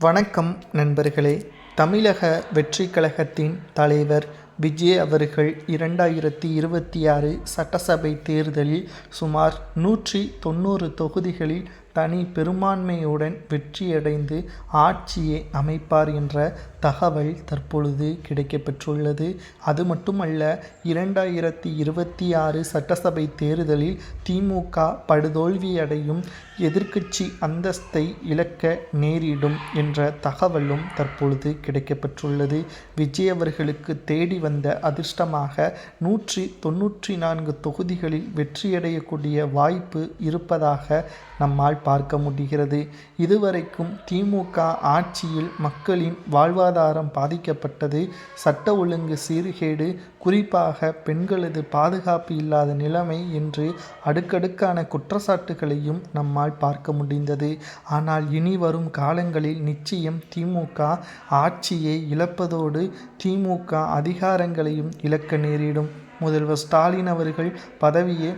வணக்கம் நண்பர்களே. தமிழக வெற்றிக் கழகத்தின் தலைவர் விஜய் அவர்கள் இரண்டாயிரத்தி இருபத்தி ஆறு சட்டசபை தேர்தலில் சுமார் நூற்றி தொண்ணூறு தொகுதிகளில் தனி பெரும்பான்மையுடன் வெற்றியடைந்து ஆட்சியை அமைப்பார் என்ற தகவல் தற்பொழுது கிடைக்கப்பெற்றுள்ளது. அது மட்டுமல்ல இரண்டாயிரத்தி இருபத்தி ஆறு சட்டசபை தேர்தலில் திமுக படுதோல்வியடையும் எதிர்க்கட்சி அந்தஸ்தை இழக்க நேரிடும் என்ற தகவலும் தற்பொழுது கிடைக்கப்பெற்றுள்ளது. விஜய் அவர்களுக்கு தேடி வந்த அதிர்ஷ்டமாக நூற்றி தொன்னூற்றி நான்கு தொகுதிகளில் வெற்றியடையக்கூடிய வாய்ப்பு இருப்பதாக நம்மால் பார்க்க முடிகிறது. இதுவரைக்கும் திமுக ஆட்சியில் மக்களின் வாழ்வாதாரம் பாதிக்கப்பட்டது. சட்ட ஒழுங்கு சீர்கேடு குறிப்பாக பெண்களது பாதுகாப்பு இல்லாத நிலைமை என்று அடுக்கடுக்கான குற்றச்சாட்டுகளையும் நம்மால் பார்க்க முடிந்தது. ஆனால் இனி வரும் காலங்களில் நிச்சயம் திமுக ஆட்சியை இழப்பதோடு திமுக அதிகாரங்களையும் இழக்க நேரிடும். முதல்வர் ஸ்டாலின் அவர்கள் பதவியை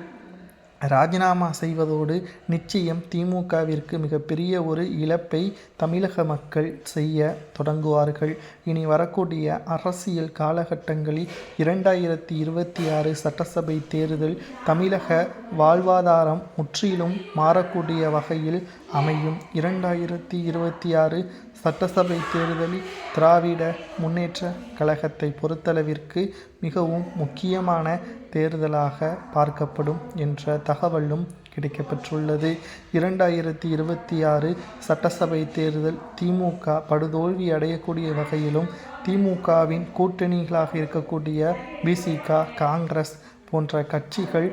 ராஜினாமா செய்வதோடு நிச்சயம் திமுகவிற்கு மிகப்பெரிய ஒரு இழப்பை தமிழக மக்கள் செய்ய தொடங்குவார்கள். இனி வரக்கூடிய அரசியல் காலகட்டங்களில் இரண்டாயிரத்தி இருபத்தி ஆறு சட்டசபை தேர்தல் தமிழக வாழ்வாதாரம் முற்றிலும் மாறக்கூடிய வகையில் அமையும். இரண்டாயிரத்தி இருபத்தி ஆறு சட்டசபை தேர்தலில் திராவிட முன்னேற்ற கழகத்தை பொறுத்தளவிற்கு மிகவும் முக்கியமான தேர்தலாக பார்க்கப்படும் என்ற தகவலும் கிடைக்கப்பெற்றுள்ளது. இரண்டாயிரத்தி இருபத்தி ஆறு சட்டசபை தேர்தல் திமுக படுதோல்வி அடையக்கூடிய வகையிலும் திமுகவின் கூட்டணிகளாக இருக்கக்கூடிய பிசிக காங்கிரஸ் போன்ற கட்சிகள்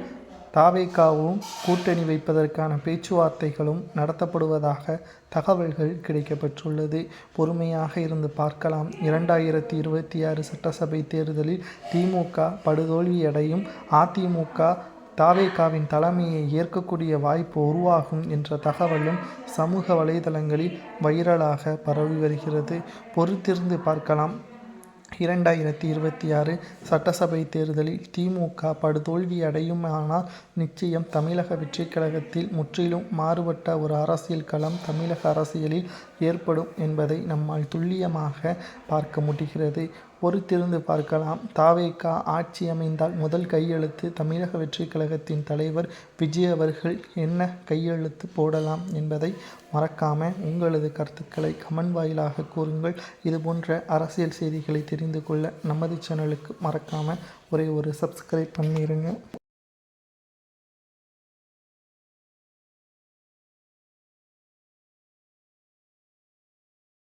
தாவேக்காவும் கூட்டணி வைப்பதற்கான பேச்சுவார்த்தைகளும் நடத்தப்படுவதாக தகவல்கள் கிடைக்கப்பெற்றுள்ளது. பொறுமையாக இருந்து பார்க்கலாம். இரண்டாயிரத்தி இருபத்தி ஆறு சட்டசபை தேர்தலில் திமுக படுதோல்வியடையும். அதிமுக தாவேகாவின் தலைமையை ஏற்கக்கூடிய வாய்ப்பு உருவாகும் என்ற தகவலும் சமூக வலைதளங்களில் வைரலாக பரவி வருகிறது. பொறுத்திருந்து பார்க்கலாம். இரண்டாயிரத்தி இருபத்தி ஆறு சட்டசபை தேர்தலில் திமுக படுதோல்வி அடையுமானால் நிச்சயம் தமிழக வெற்றிக் கழகத்தில் முற்றிலும் மாறுபட்ட ஒரு அரசியல் களம் தமிழக அரசியலில் ஏற்படும் என்பதை நம்மால் துல்லியமாக பார்க்க முடிகிறது. பொறுத்திருந்து பார்க்கலாம். தாவேகா ஆட்சி அமைந்தால் முதல் கையெழுத்து தமிழக வெற்றிக் கழகத்தின் தலைவர் விஜய் அவர்கள் என்ன கையெழுத்து போடலாம் என்பதை மறக்காமல் உங்களது கருத்துக்களை கமெண்ட் வாயிலாக கூறுங்கள். இதுபோன்ற அரசியல் செய்திகளை தெரிந்து கொள்ள நமது சேனலுக்கு மறக்காமல் ஒரே ஒரு சப்ஸ்கிரைப் பண்ணிடுங்க